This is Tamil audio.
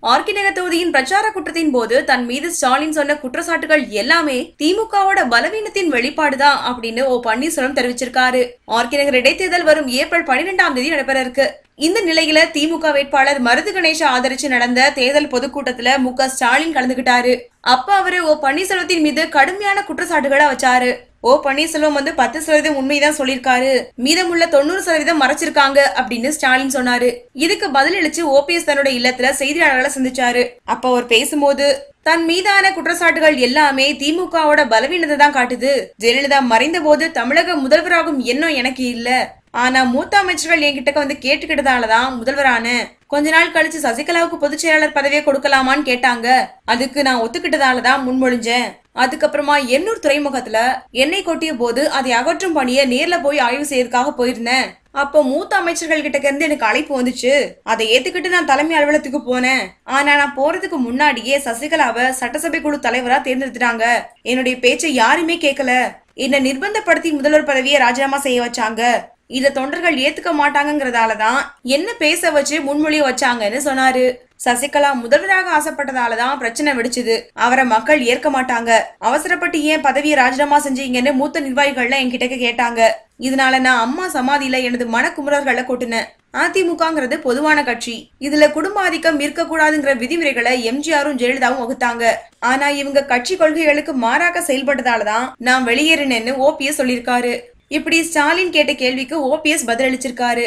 ஆர்கிநகர் தொகுதியின் பிரச்சார குற்றத்தின் போது தன் மீது ஸ்டாலின் சொன்ன குற்றச்சாட்டுகள் எல்லாமே திமுகவோட பலவீனத்தின் வெளிப்பாடுதான் அப்படின்னு ஓ பன்னீர்செல்வம் தெரிவிச்சிருக்காரு. ஆர்கிநகர் இடைத்தேர்தல் வரும் ஏப்ரல் பன்னிரெண்டாம் தேதி நடைபெற இருக்கு. இந்த நிலையில திமுக வேட்பாளர் மருது கணேச ஆதரிச்சு நடந்த தேர்தல் பொதுக்கூட்டத்துல மு க ஸ்டாலின் கலந்துகிட்டாரு. அப்ப அவரு ஓ பன்னீர்செல்வத்தின் மீது கடுமையான குற்றச்சாட்டுகளை வச்சாரு. ஓ பன்னீர்செல்வம் வந்து பத்து சதவீதம் உண்மைதான் சொல்லியிருக்காரு. மீதமுள்ள தொண்ணூறு சதவீதம் மறைச்சிருக்காங்க அப்படின்னு ஸ்டாலின் சொன்னாரு. இதுக்கு பதிலளிச்சு ஓபிஎஸ் தன்னோட இல்லத்துல செய்தியாளர்களை சந்திச்சாரு. அப்ப அவர் பேசும்போது தன் மீதான குற்றச்சாட்டுகள் எல்லாமே திமுகவோட பலவீனத்தை தான் காட்டுது. ஜெயலலிதா மறைந்த போது தமிழக முதல்வராகும் எண்ணம் எனக்கு இல்ல. ஆனா மூத்த அமைச்சர்கள் என்கிட்ட வந்து கேட்டுக்கிட்டதாலதான் முதல்வரான. கொஞ்ச நாள் கழிச்சு சசிகலாவுக்கு பொதுச் செயலாளர் பதவியை கொடுக்கலாமான்னு கேட்டாங்க. அதுக்கு நான் ஒத்துக்கிட்டதாலதான் முன்மொழிஞ்சேன். அதுக்கப்புறமா எண்ணூர் துறைமுகத்துல எண்ணெய் கொட்டிய போது அதை அகற்றும் பணியை நேர்ல போய் ஆய்வு செய்யறதுக்காக போயிருந்தேன். அப்போ மூத்த அமைச்சர்கள் கிட்ட இருந்து எனக்கு அழைப்பு வந்துச்சு. அதை ஏத்துக்கிட்டு நான் தலைமை அலுவலகத்துக்கு போனேன். ஆனா நான் போறதுக்கு முன்னாடியே சசிகலாவை சட்டசபை குழு தலைவரா தேர்ந்தெடுத்துட்டாங்க. என்னுடைய பேச்சை யாருமே கேட்கல என்னை நிர்பந்தப்படுத்தி முதல்வர் பதவியை ராஜினாமா செய்ய வச்சாங்க. இத தொண்டர்கள் ஏத்துக்க மாட்டாங்கிறதாலதான் என்ன பேச வச்சு முன்மொழிய வச்சாங்கன்னு சொன்னாரு. சசிகலா முதல்வராக ஆசைப்பட்டதால தான் பிரச்சனை வெடிச்சுது. அவரை மக்கள் ஏற்க மாட்டாங்க. அவசரப்பட்டு ஏன் பதவியை ராஜினாமா செஞ்சீங்கன்னு மூத்த நிர்வாகிகள்ல என்கிட்ட கேட்டாங்க. இதனால நான் அம்மா சமாதியில எனது மனக்குமுறர்களை கொட்டினேன். அதிமுகங்கிறது பொதுவான கட்சி. இதுல குடும்ப ஆதிக்கம் இருக்கக்கூடாதுங்கிற விதிமுறைகளை எம்ஜிஆரும் ஜெயலலிதாவும் வகுத்தாங்க. ஆனா இவங்க கட்சி கொள்கைகளுக்கு மாறாக செயல்பட்டதால தான் நான் வெளியேறினேன்னு ஓபிஎஸ் சொல்லியிருக்காரு. இப்படி ஸ்டாலின் கேட்ட கேள்விக்கு ஓபிஎஸ் பதிலளிச்சிருக்காரு.